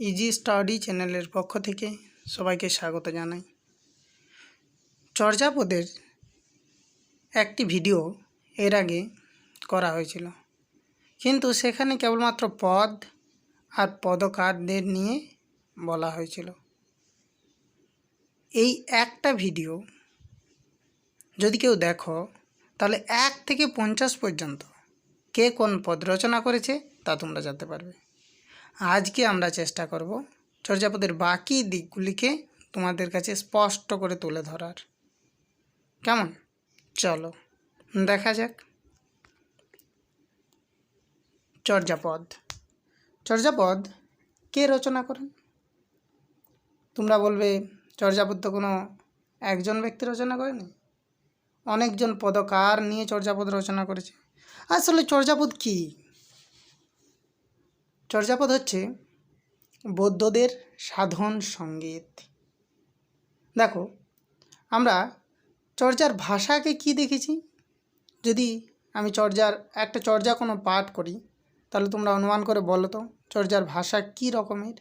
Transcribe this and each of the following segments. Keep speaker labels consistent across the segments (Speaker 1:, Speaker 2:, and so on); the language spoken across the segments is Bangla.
Speaker 1: ইজি স্টাডি চ্যানেলের পক্ষ থেকে সবাইকে স্বাগত জানাই। চর্যাপদের একটি ভিডিও এর আগে করা হয়েছিল। কিন্তু সেখানে কেবলমাত্র পদ আর পদকারদের নিয়ে বলা হয়েছিল। এই একটা ভিডিও যদি কেউ দেখো, তাহলে এক থেকে পঞ্চাশ পর্যন্ত কে কোন পদ রচনা করেছে তা তোমরা জানতে পারবে। আজকে আমরা চেষ্টা করব চর্যাপদের বাকি দিকগুলিকে তোমাদের কাছে স্পষ্ট করে তুলে ধরার। কেমন? চলো, দেখা যাক। চর্যাপদ। চর্যাপদ, কে রচনা করেন? তোমরা বলবে, চর্যাপদ তো কোনো একজন ব্যক্তি রচনা করেনি? অনেকজন পদকার নিয়ে চর্যাপদ রচনা করেছে। আসলে চর্যাপদ কী? চর্যাপদ হচ্ছে বৌদ্ধদের সাধন সংগীত। দেখো, আমরা চর্যার ভাষাকে কি দেখেছি? যদি আমি চর্যার, একটা চর্যা কোনো পাঠ করি, তাহলে তোমরা অনুমান করে বলো তো, চর্যার ভাষা কী রকমের?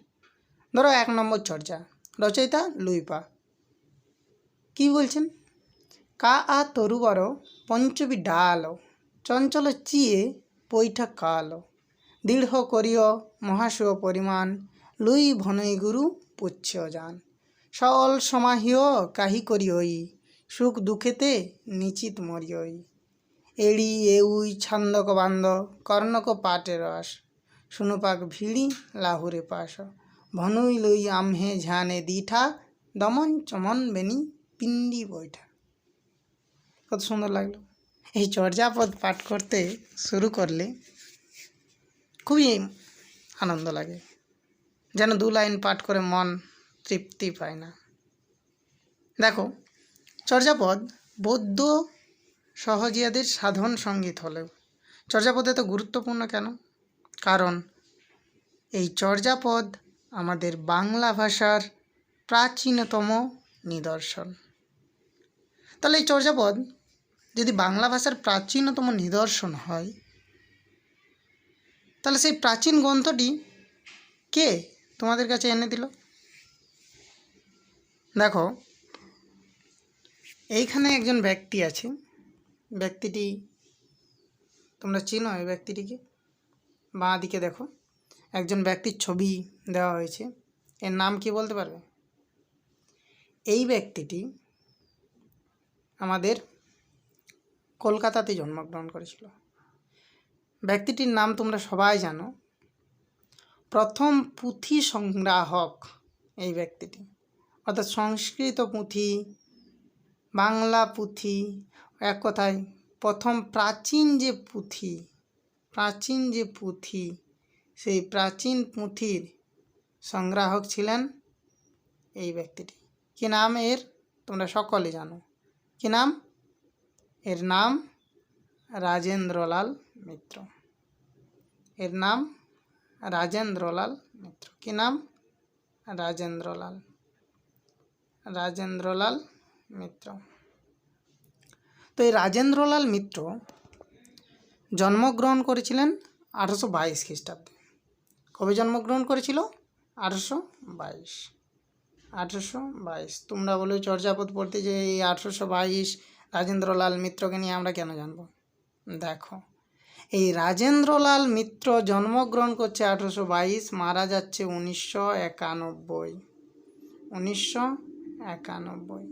Speaker 1: ধরো এক নম্বর চর্যা, রচয়িতা লুইপা। কি বলছেন? কা আ তরুবর পঞ্চবি ডাল, চঞ্চল চিয়ে পৈঠা কাল। দৃঢ় করিয় মহাশয় পরিমাণ, লুই ভনৈ গুরু পুচ্ছ যান। সল সমাহিয় কাহি করিয়ই, সুখ দুঃখেতে নিচিত মরিয়ই। এড়ি, এউই, ছন্দক বান্দ, কর্ণক পাটে রস, শুনুপাক ভিড়ি লাহুরে পাশ। ভনুই লই আমহে ঝানে দিঠা, দমন চমন বেনি পিন্ডি বৈঠা। কত সুন্দর লাগল। এই চর্যাপদ পাঠ করতে শুরু করলে খুবই আনন্দ লাগে। যেন দু লাইন পাঠ করে মন তৃপ্তি পায় না। দেখো, চর্যাপদ বৌদ্ধ সহজিয়াদের সাধন সংগীত হলেও। চর্যাপদ এত গুরুত্বপূর্ণ কেন? কারণ এই চর্যাপদ আমাদের বাংলা ভাষার প্রাচীনতম নিদর্শন। তাহলে এই চর্যাপদ যদি বাংলা ভাষার প্রাচীনতম নিদর্শন হয় তাহলে সেই প্রাচীন গ্রন্থটি কে তোমাদের কাছে এনে দিল? দেখো, এইখানে একজন ব্যক্তি আছে। ব্যক্তিটি, তোমরা চিনো এই ব্যক্তিটিকে? বাঁ দিকে দেখো, একজন ব্যক্তির ছবি দেওয়া হয়েছে। এর নাম কি বলতে পারবে? এই ব্যক্তিটি আমাদের কলকাতাতে জন্মগ্রহণ করেছিল। ব্যক্তিটির নাম তোমরা সবাই জানো। প্রথম পুঁথি সংগ্রাহক এই ব্যক্তিটি। অর্থাৎ সংস্কৃত পুঁথি, বাংলা পুঁথি, এক কথায় প্রথম প্রাচীন যে পুঁথি, প্রাচীন যে পুঁথি, সেই প্রাচীন পুঁথির সংগ্রাহক ছিলেন এই ব্যক্তিটি। কী নাম এর? তোমরা সকলে জানো। কী নাম? এর নাম রাজেন্দ্রলাল মিত্র। এর নাম রাজেন্দ্রলাল মিত্র। কী নাম? রাজেন্দ্রলাল। রাজেন্দ্রলাল মিত্র। তো এই রাজেন্দ্রলাল মিত্র জন্মগ্রহণ করেছিলেন আঠারোশো বাইশ খ্রিস্টাব্দে। কবে জন্মগ্রহণ করেছিল? আঠারোশো বাইশ। আঠারোশো বাইশ। তোমরা বলো, চর্যাপদ পড়তে যে এই আঠারোশো বাইশ রাজেন্দ্রলাল মিত্রকে নিয়ে আমরা কেন জানব? দেখো। এই রাজেন্দ্রলাল মিত্র জন্মগ্রহণ করছে আঠেরোশো বাইশ, মারা যাচ্ছে উনিশশো একানব্বই। উনিশশো একানব্বই।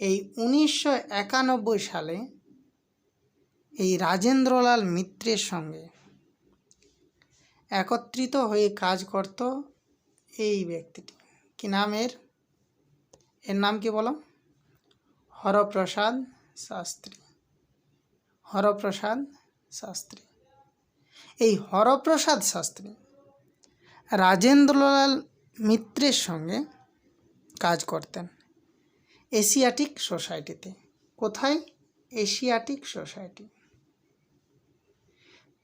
Speaker 1: এই উনিশশো একানব্বই সালে এই রাজেন্দ্রলাল মিত্রের সঙ্গে একত্রিত হয়ে কাজ করত এই ব্যক্তিটি। কি নামের এর নাম কি বলো? হরপ্রসাদ শাস্ত্রী। হরপ্রসাদ শাস্ত্রী। এই হরপ্রসাদ শাস্ত্রী। রাজেন্দ্রলাল মিত্রের সঙ্গে কাজ করতেন এশিয়াটিক সোসাইটিতে। কোথায়? Asiatic society.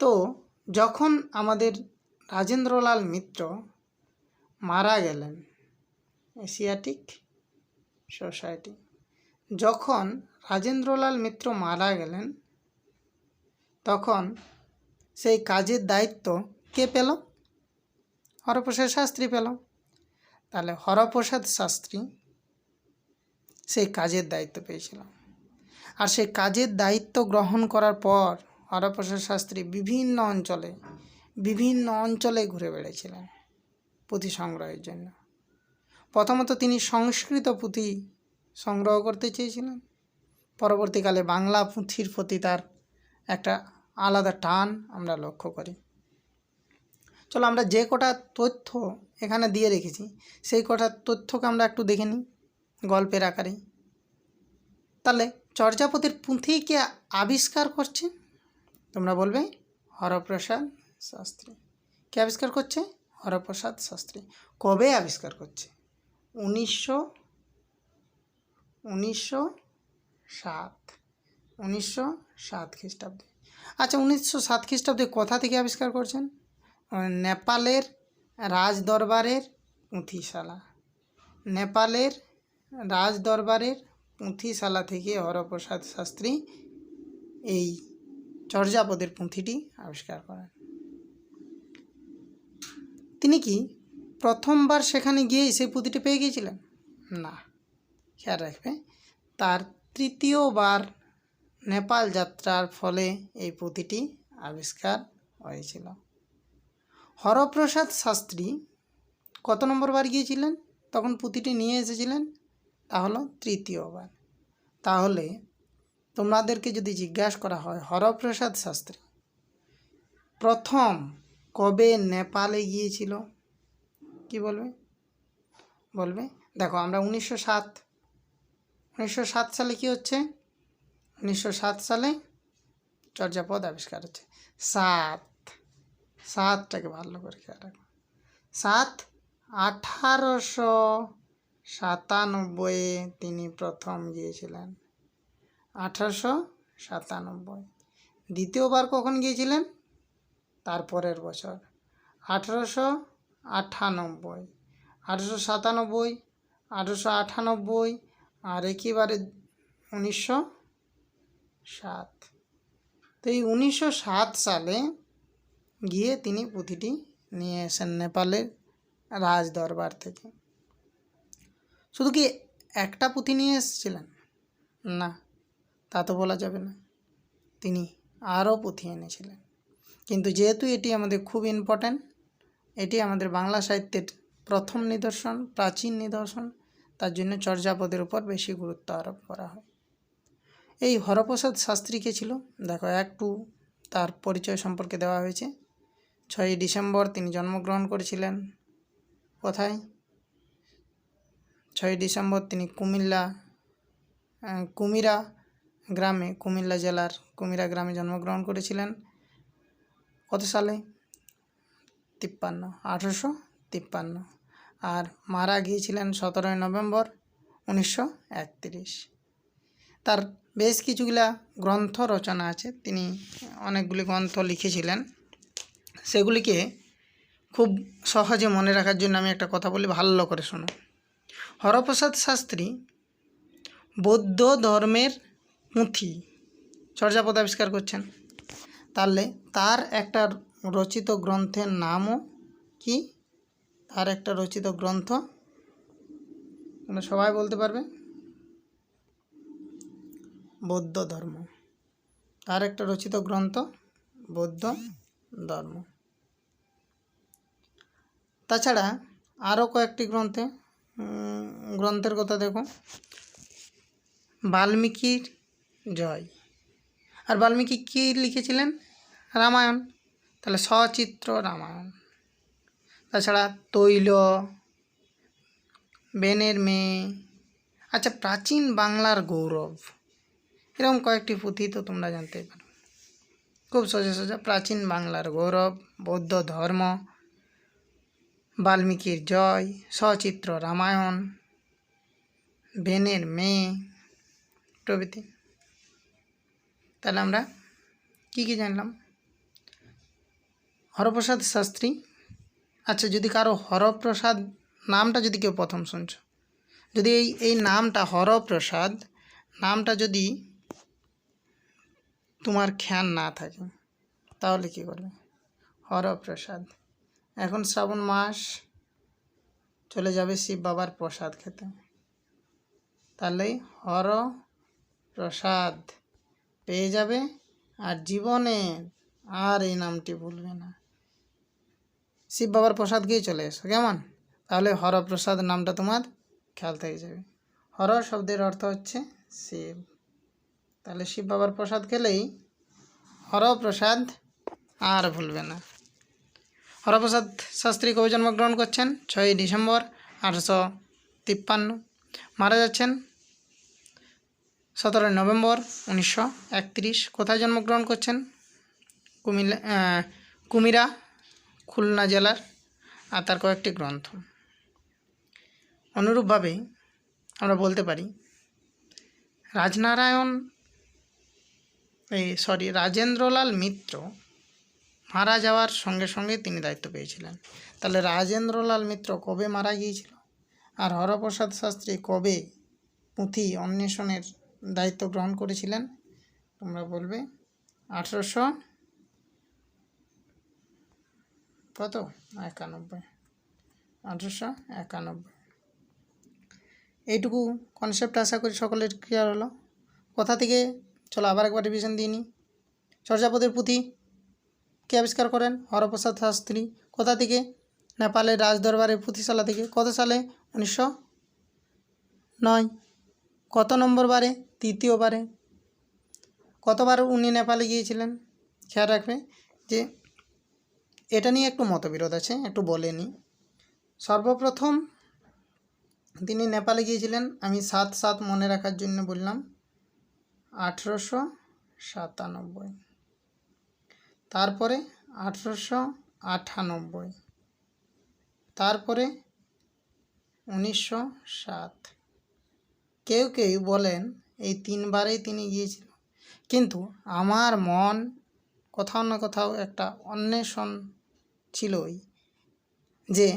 Speaker 1: তো যখন আমাদের রাজেন্দ্রলাল মিত্র মারা গেলেন এশিয়াটিক সোসাইটি, যখন রাজেন্দ্রলাল মিত্র মারা গেলেন, তখন সেই কাজের দায়িত্ব কে পেল? হরপ্রসাদ শাস্ত্রী পেল। তাহলে হরপ্রসাদ শাস্ত্রী সেই কাজের দায়িত্ব পেয়েছিল। আর সেই কাজের দায়িত্ব গ্রহণ করার পর হরপ্রসাদ শাস্ত্রী বিভিন্ন অঞ্চলে বিভিন্ন অঞ্চলে ঘুরে বেড়েছিলেন পুঁথি সংগ্রহের জন্য। প্রথমত তিনি সংস্কৃত পুঁথি সংগ্রহ করতে চেয়েছিলেন। পরবর্তীকালে বাংলা পুঁথির প্রতি তার একটা আলাদা টান আমরা লক্ষ্য করি। চলো আমরা যে কটা তথ্য এখানে দিয়ে রেখেছি, সেই কটা তথ্যকে আমরা একটু দেখে নিই গল্পের আকারে। তাহলে চর্যাপতির পুঁথি কে আবিষ্কার করছে তোমরা বলবে হরপ্রসাদ শাস্ত্রী। কে আবিষ্কার করছে? হরপ্রসাদ শাস্ত্রী। কবে আবিষ্কার করছে? উনিশশো উনিশশো সাত উনিশশো সাত খ্রিস্টাব্দে। আচ্ছা উনিশশো সাত খ্রিস্টাব্দে কোথা থেকে আবিষ্কার করছেন? নেপালের রাজ দরবারের পুঁথিশালা। নেপালের রাজ দরবারের পুঁথিশালা থেকে হরপ্রসাদ শাস্ত্রী এই চর্যাপদের পুঁথিটি আবিষ্কার করেন। তিনি কি প্রথমবার সেখানে গিয়েই সেই পুঁথিটি পেয়ে গিয়েছিলেন? না। খেয়াল রাখবে, তার তৃতীয়বার নেপাল যাত্রার ফলে এই পুঁথিটি আবিষ্কার হয়েছিল। হরপ্রসাদ শাস্ত্রী কত নম্বর বার গিয়েছিলেন? তখন পুঁথিটি নিয়ে এসেছিলেন। তা হলো তৃতীয়বার তাহলে তোমাদেরকে যদি জিজ্ঞাসা করা হয়, হরপ্রসাদ শাস্ত্রী প্রথম কবে নেপালে গিয়েছিল? কি বলবে? বলবে? দেখো, আমরা উনিশশো সাত উনিশশো সাত সালে কি হচ্ছে? উনিশশো সাত সালে চর্যাপদ আবিষ্কার হচ্ছে। সাত। সাতটাকে ভালো করে খেয়াল রাখো। সাত আঠারোশো সাতানব্বইয়ে তিনি প্রথম গিয়েছিলেন। আঠারোশো সাতানব্বই। দ্বিতীয়বার কখন গিয়েছিলেন? তারপরের বছর। আঠারোশো আটানব্বই আঠারোশো সাতানব্বই, আঠারোশো আটানব্বই আর একেবারে উনিশশো সাত। তো এই উনিশশো সাত সালে গিয়ে তিনি পুঁথিটি নিয়ে এসেন নেপালের রাজ দরবার থেকে। শুধু কি একটা পুঁথি নিয়ে এসেছিলেন? না, তা তো বলা যাবে না। তিনি আরও পুঁথি এনেছিলেন। কিন্তু যেহেতু এটি আমাদের খুব ইম্পর্ট্যান্ট এটি আমাদের বাংলা সাহিত্যের প্রথম নিদর্শন, প্রাচীন নিদর্শন, তার জন্য চর্যাপদের উপর বেশি গুরুত্ব আরোপ করা হয়। এই হরপ্রসাদ শাস্ত্রী কে ছিল? দেখো একটু তার পরিচয় সম্পর্কে দেওয়া হয়েছে। ছয়ই ডিসেম্বর তিনি জন্মগ্রহণ করেছিলেন। কোথায়? ছয়ই ডিসেম্বর তিনি কুমিল্লা কুমিরা গ্রামে, কুমিল্লা জেলার কুমিরা গ্রামে জন্মগ্রহণ করেছিলেন। কত সালে? তিপ্পান্ন, আঠেরোশো তিপ্পান্ন। আর মারা গিয়েছিলেন সতেরোই নভেম্বর উনিশশো একত্রিশ। তার বেশ কিছুগুলা গ্রন্থ রচনা আছে। তিনি অনেকগুলি গ্রন্থ লিখেছিলেন। সেগুলিকে খুব সহজে মনে রাখার জন্য আমি একটা কথা বলি, ভালো করে শোনো। হরপ্রসাদ শাস্ত্রী বৌদ্ধ ধর্মের পুঁথি চর্যাপদ আবিষ্কার করছেন। তাহলে তার একটা রচিত গ্রন্থের নামও কি? তার একটা রচিত গ্রন্থ? সবাই বলতে পারবে? বৌদ্ধ ধর্ম। তার একটা রচিত গ্রন্থ, বৌদ্ধ ধর্ম। তাছাড়া আরও কয়েকটি গ্রন্থে গ্রন্থের কথা দেখো। বাল্মীকির জয়। আর বাল্মীকি কী লিখেছিলেন? রামায়ণ। তাহলে সচিত্র রামায়ণ। তাছাড়া তৈল, বেনের মেয়ে। আচ্ছা প্রাচীন বাংলার গৌরব। এরকম কয়েকটি পুঁথি তো তোমরা জানতেই পারো। খুব সোজা সোজা প্রাচীন বাংলার গৌরব, বৌদ্ধ ধর্ম, বাল্মীকির জয়, সচিত্র রামায়ণ, বেনের মেয়ে প্রভৃতি। তাহলে আমরা কী কী জানলাম? হরপ্রসাদ শাস্ত্রী। আচ্ছা যদি কারও হরপ্রসাদ নামটা যদি কেউ প্রথম শুনছো, যদি এই এই নামটা হরপ্রসাদ, নামটা যদি তোমার খেয়াল না থাকে। তাহলে কী করবে? হরপ্রসাদ। এখন শ্রাবণ মাস, চলে যাবে শিব বাবার প্রসাদ খেতে। তাহলে হর প্রসাদ পেয়ে যাবে আর জীবনে আর এই নামটি ভুলবে না। শিব বাবার প্রসাদ গিয়ে চলে এসো, কেমন? তাহলে হরপ্রসাদ নামটা তোমার খেয়াল থেকে যাবে। হর শব্দের অর্থ হচ্ছে শিব। তাহলে শিব বাবার প্রসাদ খেলেই হরপ্রসাদ আর ভুলবে না। হরপ্রসাদ শাস্ত্রী কবি জন্মগ্রহণ করছেন ছয়ই ডিসেম্বর আঠারোশো তিপ্পান্ন। মারা যাচ্ছেন সতেরোই নভেম্বর উনিশশো একত্রিশ। কোথায় জন্মগ্রহণ করছেন? কুমিল্লা কুমিরা, খুলনা জেলার আর তার কয়েকটি গ্রন্থ। অনুরূপভাবে আমরা বলতে পারি, রাজনারায়ণ এই সরি রাজেন্দ্রলাল মিত্র মারা যাওয়ার সঙ্গে সঙ্গে তিনি দায়িত্ব পেয়েছিলেন। তাহলে রাজেন্দ্রলাল মিত্র কবে মারা গিয়েছিল? আর হরপ্রসাদ শাস্ত্রী কবে পুঁথি অন্বেষণের দায়িত্ব গ্রহণ করেছিলেন? তোমরা বলবে। আঠেরোশো কত? একানব্বই। আঠেরোশো একানব্বই। এইটুকু কনসেপ্ট আশা করি সকলের ক্লিয়ার হলো। কোথা থেকে চলো আবার একবার রিভিশন দিয়ে নিই। চর্যাপদের পুঁথি কে আবিষ্কার করেন? হরপ্রসাদ শাস্ত্রী। কোথা থেকে? নেপালের রাজদরবারের পুঁথিশালা থেকে। কত সালে? উনিশশো নয়। কত নম্বর বারে তৃতীয়বারে। কতবার উনি নেপালে গিয়েছিলেন? খেয়াল রাখবে যে এটা নিয়ে একটু মতবিরোধ আছে, একটু বলে নিই। সর্বপ্রথম তিনি নেপালে গিয়েছিলেন, আমি সাত সাত মনে রাখার জন্য বললাম। আঠেরোশো সাতানব্বই। তারপরে আঠেরোশো আটানব্বই। তারপরে উনিশশো সাত। কেউ কেউ বলেন এই তিনবারেই তিনি গিয়েছিল কিন্তু আমার মন কোথাও না কোথাও একটা অন্বেষণ ছিলই যে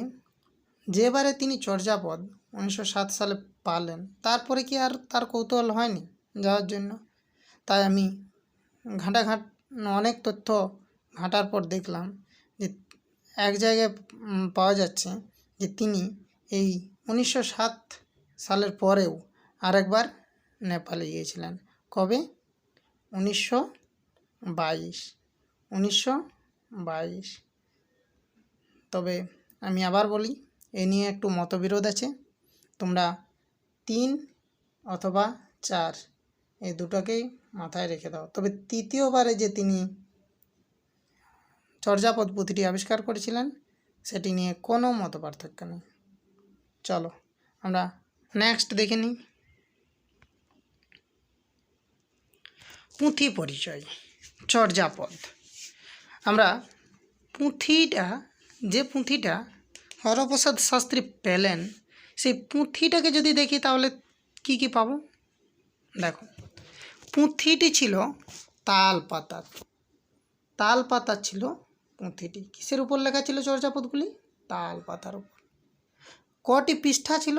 Speaker 1: যেবারে তিনি চর্যাপদ উনিশশো সাত সালে পালেন, তারপরে কি আর তার কৌতূহল হয়নি যাওয়ার জন্য? তাই আমি ঘাঁটাঘাট অনেক তথ্য ঘাঁটার পর দেখলাম যে এক জায়গায় পাওয়া যাচ্ছে যে তিনি এই উনিশশো সাত সালের পরেও আরেকবার নেপালে গিয়েছিলেন। কবে? উনিশশো বাইশ। উনিশশো বাইশ। তবে আমি আবার বলি, এ নিয়ে একটু মতবিরোধ আছে। তোমরা তিন অথবা চার এই দুটোকেই মাথায় রেখে দাও। তবে তৃতীয়বারে যে তিনি চর্যাপদ পুঁথিটি আবিষ্কার করেছিলেন, সেটি নিয়ে কোনো মত পার্থক্য নেই। চলো, আমরা নেক্সট দেখে নিই। পুঁথি পরিচয়, চর্যাপদ। আমরা পুঁথিটা, যে পুঁথিটা হরপ্রসাদ শাস্ত্রী পেলেন, সেই পুঁথিটাকে যদি দেখি তাহলে কি কি পাবো? দেখো। পুঁথিটি ছিল তাল পাতার। তাল পাতার ছিল পুঁথিটি। কিসের উপর লেখা ছিল চর্যাপদগুলি? তাল পাতার উপর। কটি পৃষ্ঠা ছিল?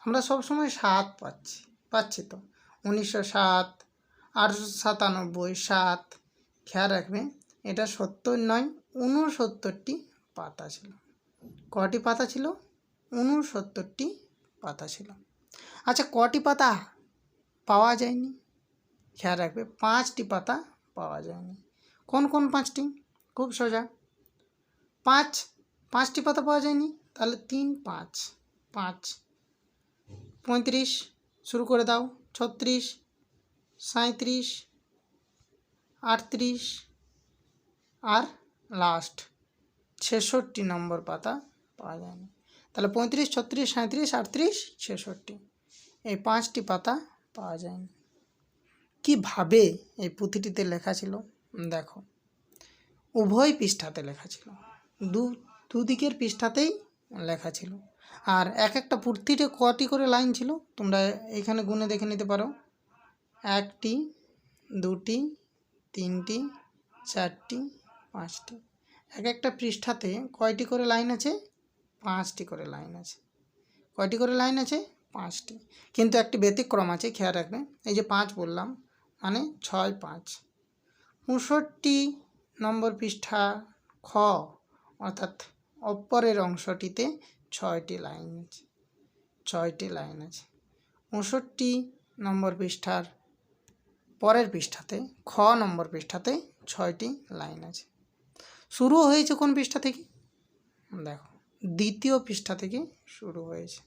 Speaker 1: আমরা সবসময় সাত পাচ্ছি পাচ্ছি তো। উনিশশো সাত, আটশো সাতানব্বই, সাত। খেয়াল রাখবে, এটা সত্তর নয় ঊনসত্তরটি পাতা ছিল। কটি পাতা ছিল? ঊনসত্তরটি পাতা ছিল। আচ্ছা কটি পাতা পাওয়া যায়নি? খেয়াল রাখবে, পাঁচটি পাতা পাওয়া যায়নি। কোন কোন পাঁচটি? খুব সোজা। পাঁচ, পাঁচটি পাতা পাওয়া যায়নি? তাহলে তিন, পাঁচ পাঁচ। পঁয়ত্রিশ, শুরু করে দাও। ছত্রিশ সাঁত্রিশ আটত্রিশ, আর লাস্ট ছেষট্টি নম্বর পাতা পাওয়া যায়নি। তাহলে পঁয়ত্রিশ, ছত্রিশ সাঁত্রিশ আটত্রিশ, ছেষট্টি, এই পাঁচটি পাতা পাওয়া যায়নি। কীভাবে এই পুঁথিটিতে লেখা ছিল? দেখো। উভয় পৃষ্ঠাতে লেখা ছিল। দু, দুদিকের পৃষ্ঠাতেই লেখা ছিল। আর এক একটা পুঁথিতে কটি করে লাইন ছিল? তোমরা এখানে গুনে দেখে নিতে পারো। একটি, দুটি, তিনটি, চারটি, পাঁচটি। এক একটা পৃষ্ঠাতে কয়টি করে লাইন আছে? পাঁচটি করে লাইন আছে। কয়টি করে লাইন আছে? পাঁচটি। কিন্তু একটি ব্যতিক্রম আছে, খেয়াল রাখবে। এই যে পাঁচ বললাম মানে ছয় পাঁচ। পঁয়ষট্টি নম্বর পৃষ্ঠা খ, অর্থাৎ অপরের অংশটিতে ছয়টি লাইন আছে, ছয়টি লাইন আছে। উনষট্টি নম্বর পৃষ্ঠার পরের পৃষ্ঠাতে, খ নম্বর পৃষ্ঠাতে ছয়টি লাইন আছে। শুরু হয়েছে কোন পৃষ্ঠা থেকে? দেখো, দ্বিতীয় পৃষ্ঠা থেকে শুরু হয়েছে,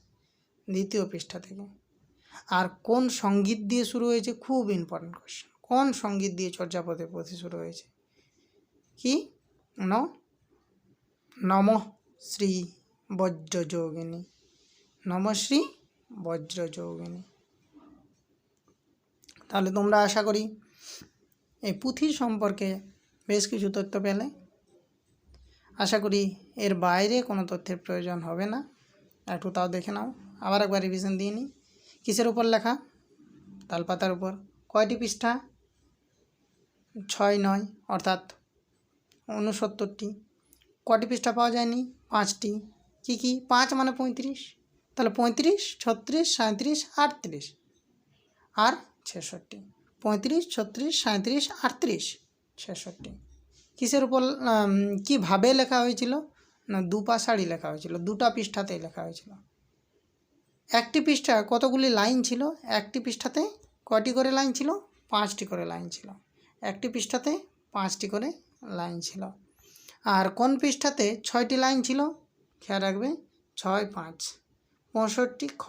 Speaker 1: দ্বিতীয় পৃষ্ঠা থেকে। আর কোন সংগীত দিয়ে শুরু হয়েছে? খুব ইম্পর্টেন্ট কোয়েশ্চেন কোন সংগীত দিয়ে চর্যাপদের পথে শুরু হয়েছে? কি? ন? নম শ্রী বজ্রযোগিনী। নমশ্রী বজ্রযোগিনী। তাহলে তোমরা আশা করি এই পুঁথি সম্পর্কে বেশ কিছু তথ্য পেলে। আশা করি এর বাইরে কোনো তথ্যের প্রয়োজন হবে না। একটু তাও দেখে নাও। আবার একবার রিভিশন দিয়ে নিই। কিসের উপর লেখা? তালপাতার উপর। কয়টি পৃষ্ঠা? ছয় নয়, অর্থাৎ উনসত্তরটি কটি পৃষ্ঠা পাওয়া যায়নি? পাঁচটি। কি কি? পাঁচ মানে পঁয়ত্রিশ। তাহলে পঁয়ত্রিশ, ছত্রিশ সাঁত্রিশ আটত্রিশ। আর ছেষট্টি। পঁয়ত্রিশ, ছত্রিশ সাঁত্রিশ আটত্রিশ। ছেষট্টি। কিসের উপর কীভাবে লেখা হয়েছিল? না দুপাশাড়ি লেখা হয়েছিল। দুটা পৃষ্ঠাতেই লেখা হয়েছিল। একটি পৃষ্ঠা কতগুলি লাইন ছিল? একটি পৃষ্ঠাতে কয়টি করে লাইন ছিল? পাঁচটি করে লাইন ছিল। একটি পৃষ্ঠাতে পাঁচটি করে লাইন ছিল। আর কোন পৃষ্ঠাতে ছয়টি লাইন ছিল? খেয়াল রাখবে, ছয় পাঁচ। পঁয়ষট্টি খ।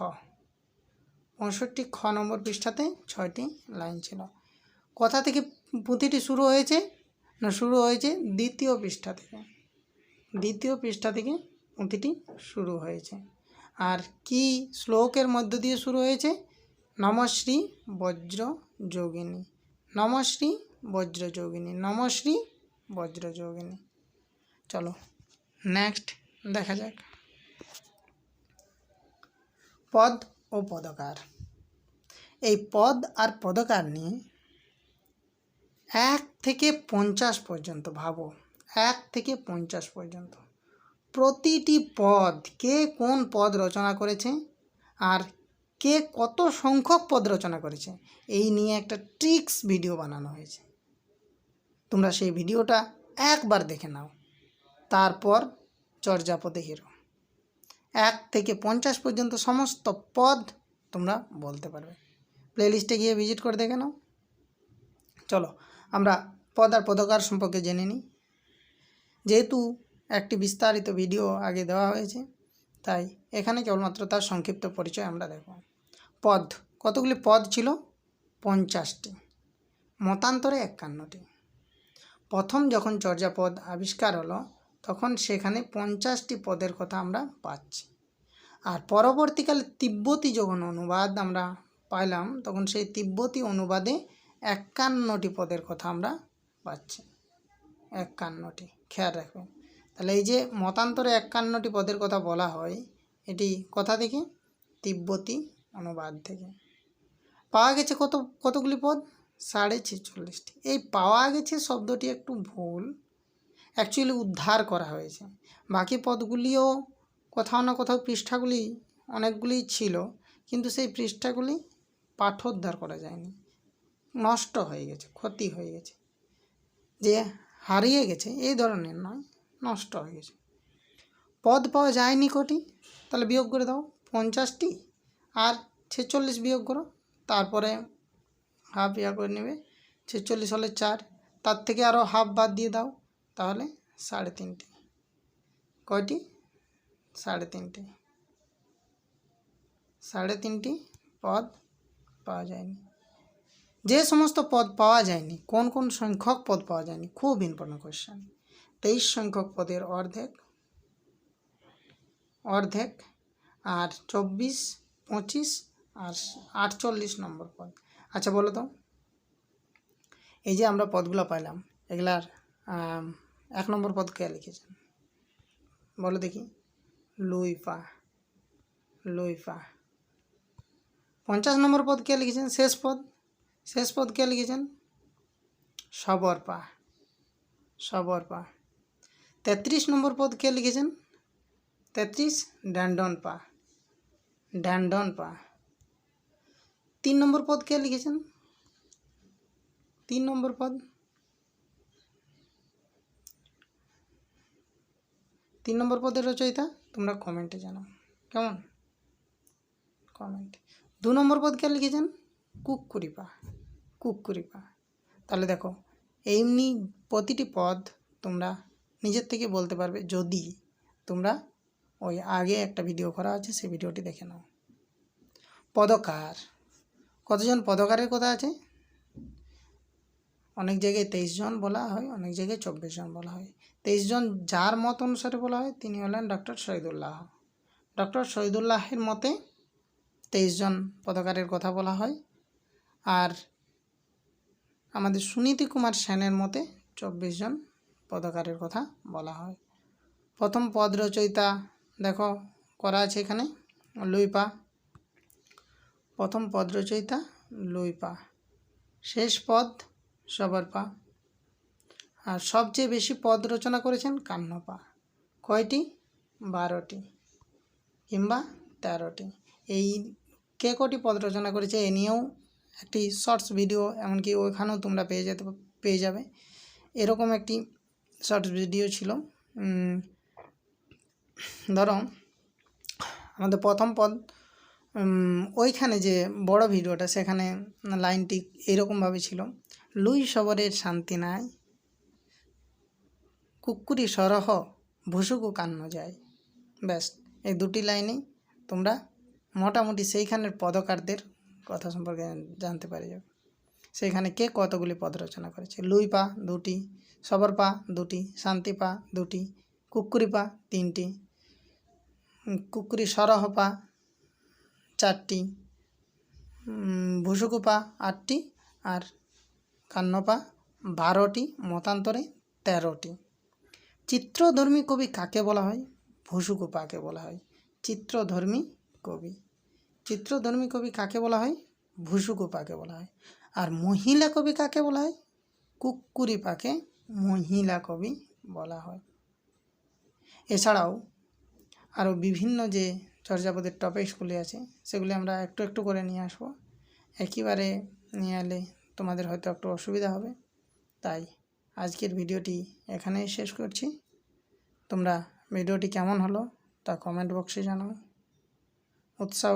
Speaker 1: পঁয়ষট্টি খ নম্বর পৃষ্ঠাতে ছয়টি লাইন ছিল। কথা থেকে পুঁথিটি শুরু হয়েছে? না, শুরু হয়েছে দ্বিতীয় পৃষ্ঠা থেকে। দ্বিতীয় পৃষ্ঠা থেকে পুঁথিটি শুরু হয়েছে। আর কি শ্লোকের মধ্য দিয়ে শুরু হয়েছে? নমশ্রী বজ্র যোগিনী। নমশ্রী বজ্র যোগিনী। নমশ্রী বজ্র যোগিনী। চলো নেক্সট দেখা যাক। পদ ও পদকার। এই পদ আর পদকার নিয়ে এক থেকে পঞ্চাশ পর্যন্ত ভাবো। এক থেকে পঞ্চাশ পর্যন্ত। প্রতিটি পদ কে কোন পদ রচনা করেছে? আর কে কত সংখ্যক পদ রচনা করেছে? এই নিয়ে একটা ট্রিক্স ভিডিও বানানো হয়েছে। তোমরা সেই ভিডিওটা একবার দেখে নাও। তারপর চর্যাপদে হিরো। এক থেকে পঞ্চাশ পর্যন্ত সমস্ত পদ তোমরা বলতে পারবে। প্লেলিস্টে গিয়ে ভিজিট করে দেখে নাও। চলো, আমরা পদ আর পদকার সম্পর্কে জেনে নিই। যেহেতু একটি বিস্তারিত ভিডিও আগে দেওয়া হয়েছে। তাই এখানে কেবলমাত্র তার সংক্ষিপ্ত পরিচয় আমরা দেখব। পদ, কতগুলি পদ ছিল? পঞ্চাশটি। মতান্তরে একান্নটি। প্রথম যখন চর্যাপদ আবিষ্কার হলো, তখন সেখানে পঞ্চাশটি পদের কথা আমরা পাচ্ছি। আর পরবর্তীকালে তিব্বতী যখন অনুবাদ আমরা পাইলাম, তখন সেই তিব্বতী অনুবাদে একান্নটি পদের কথা আমরা পাচ্ছি। একান্নটি। খেয়াল রাখবেন। তাহলে এই যে মতান্তরে একান্নটি পদের কথা বলা হয়, এটি কথা থেকে? তিব্বতী অনুবাদ থেকে। পাওয়া গেছে কত, কতগুলি পদ? সাড়ে ছেচল্লিশটি। এই পাওয়া গেছে শব্দটি একটু ভুল। অ্যাকচুয়ালি উদ্ধার করা হয়েছে। বাকি পদগুলিও কোথাও না কোথাও পৃষ্ঠাগুলি অনেকগুলি ছিল, কিন্তু সেই পৃষ্ঠাগুলি পাঠোদ্ধার করা যায়নি। নষ্ট হয়ে গেছে, ক্ষতি হয়ে গেছে। যে হারিয়ে গেছে, এই ধরনের নয়। নষ্ট হয়ে গেছে। পদ পাওয়া যায়নি কটি, তাহলে বিয়োগ করে দাও পঞ্চাশটি, আর ছেচল্লিশ বিয়োগ করো, তারপরে হাফ ইয়া করে নেবে, ছেচল্লিশ হলে চার, তার থেকে আরও হাফ বাদ দিয়ে দাও, তাহলে সাড়ে তিনটে। কয়টি? সাড়ে তিনটে। সাড়ে তিনটি পদ পাওয়া যায়নি। যে সমস্ত পদ পাওয়া যায়নি, কোন কোন সংখ্যক পদ পাওয়া যায়নি, খুব ইম্পর্টেন্ট কোয়েশ্চেন তেইশ সংখ্যক পদের অর্ধেক অর্ধেক, আর চব্বিশ, পঁচিশ, আর আটচল্লিশ নম্বর পদ। আচ্ছা বলো তো। এই যে আমরা পদগুলো পাইলাম, এগুলার এক নম্বর পদ কে লিখেছেন? বলো দেখি। লুইফা লুইফা। পঞ্চাশ নম্বর পদ কে লিখেছেন? শেষ পদ। শেষ পদ কে লিখেছেন? সবরপা সবরপা। তেত্রিশ নম্বর পদ কে লিখেছেন? তেত্রিশ ড্যান্ডন পা। ড্যান্ডন পা। তিন নম্বর পদ কে লিখেছেন? তিন নম্বর পদ। তিন নম্বর পদের রচয়িতা তোমরা কমেন্টে জানাও। কেমন? কমেন্টে। দু নম্বর পদ কে লিখেছেন? কুকুরিপা কুকুরিপা তাহলে দেখো, এমনি প্রতিটি পদ তোমরা নিজের থেকে বলতে পারবে, যদি তোমরা ওই আগে একটা ভিডিও করা আছে, সেই ভিডিওটি দেখে নাও। পদকার। কতজন পদকারের কথা আছে? অনেক জায়গায় তেইশ জন বলা হয়, অনেক জায়গায় চব্বিশ জন বলা হয়। তেইশ জন যার মত অনুসারে বলা হয়, তিনি হলেন ডক্টর শহীদুল্লাহ। ডক্টর শহীদুল্লাহের মতে তেইশ জন পদকারের কথা বলা হয়। আর আমাদের সুনীতি কুমার সেনের মতে চব্বিশ জন পদকারের কথা বলা হয়। প্রথম পদ রচয়িতা, দেখো, করা আছে এখানে, লুইপা। প্রথম পদ রচয়িতা, লুইপা। শেষ পদ সবার পা আর সবচেয়ে বেশি পদ রচনা করেছেন কান্নপা। কয়টি? বারোটি কিংবা তেরোটি। এই কে কটি পদ রচনা করেছে এ নিয়েও একটি শর্টস ভিডিও, এমনকি ওইখানেও তোমরা পেয়ে যেতে, পেয়ে যাবে। এরকম একটি শর্টস ভিডিও ছিল। ধরো, আমাদের প্রথম পদ ওইখানে যে বড় ভিডিওটা, সেখানে লাইনটি এরকমভাবে ছিল, লুই সবরের শান্তি নাই, কুকুরি সরহ ভুসুকু কান্ন যায়। ব্যাস, এই দুটি লাইনেই তোমরা মোটামুটি সেইখানের পদকারদের কথা সম্পর্কে জানতে পারে। যাবে সেইখানে কে কতগুলি পদ রচনা করেছে? লুই পা দুটি সবর পা দুটি, শান্তি পা দুটি, কুকুরি পা তিনটি কুকুরি সরহ পা চারটি ভুসুকু পা আটটি আর কান্নপা বারোটি, মতান্তরে তেরোটি। চিত্রধর্মী কবি কাকে বলা হয়? ভুসুকু পাকে বলা হয়। চিত্রধর্মী কবি। চিত্রধর্মী কবি কাকে বলা হয়? ভুসুকু পাকে বলা হয়। আর মহিলা কবি কাকে বলা হয়? কুকুরি পাকে মহিলা কবি বলা হয়। এছাড়াও আরও বিভিন্ন যে চর্যাপদের টপিকসগুলি আছে, সেগুলি আমরা একটু একটু করে নিয়ে আসব। একেবারে নিয়ে এলে তোমাদের হয়তো একটু অসুবিধা হবে। তাই আজকের ভিডিওটি এখানেই শেষ করছি। তোমরা ভিডিওটি কেমন হলো তা কমেন্ট বক্সে জানাও। উৎসাহ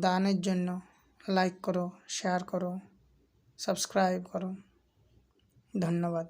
Speaker 1: দানের জন্য লাইক করো শেয়ার করো সাবস্ক্রাইব করো। ধন্যবাদ।